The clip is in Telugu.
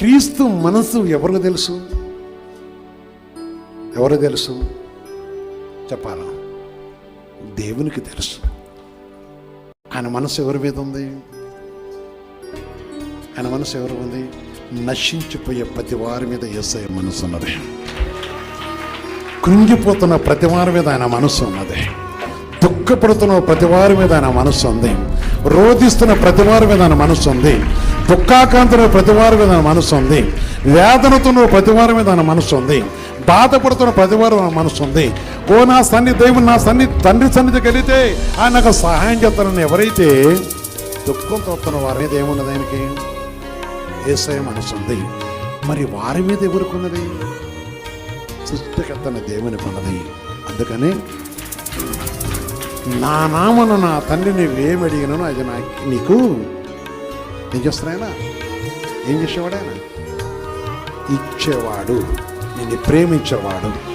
క్రీస్తు మనసు ఎవరికి తెలుసు? ఎవరు తెలుసు? చెప్పాలా? దేవునికి తెలుసు. ఆయన మనసు ఎవరి మీద ఉంది? ఆయన మనసు ఎవరు ఉంది? నశించిపోయే ప్రతి వారి మీద ఏసఐ మనసు ఉన్నది. కృంగిపోతున్న ప్రతి వారి మీద ఆయన మనసు ఉన్నది. దుఃఖపడుతున్న ప్రతి వారి మీద ఆయన మనసు ఉంది. రోధిస్తున్న ప్రతివారి మీద నా మనసు ఉంది. దుఃఖాకాంతున్న ప్రతివారి మీద నా మనసు ఉంది. వేదనతో ప్రతివారి మీద నా మనసు ఉంది. బాధపడుతున్న ప్రతివారు నా మనసు ఉంది. ఓ నా సన్ని దేవుడు నా సన్ని తండ్రి సన్నిధికి వెళితే ఆయన నాకు సహాయం చేస్తానని ఎవరైతే దుఃఖం తోస్తున్న వారి మీద ఏమున్నది ఆయనకి? ఏసయ మనసు ఉంది. మరి వారి మీద ఎవరుకున్నది సృష్టికర్తన దేవుని కొన్నది అందుకని నా నామను నా తండ్రి నువ్వేమి అడిగినానో అది నా నీకు ఏం చేస్తున్నాయన ఏం చేసేవాడు ఆయన ఇచ్చేవాడు. నిన్ను ప్రేమించేవాడు.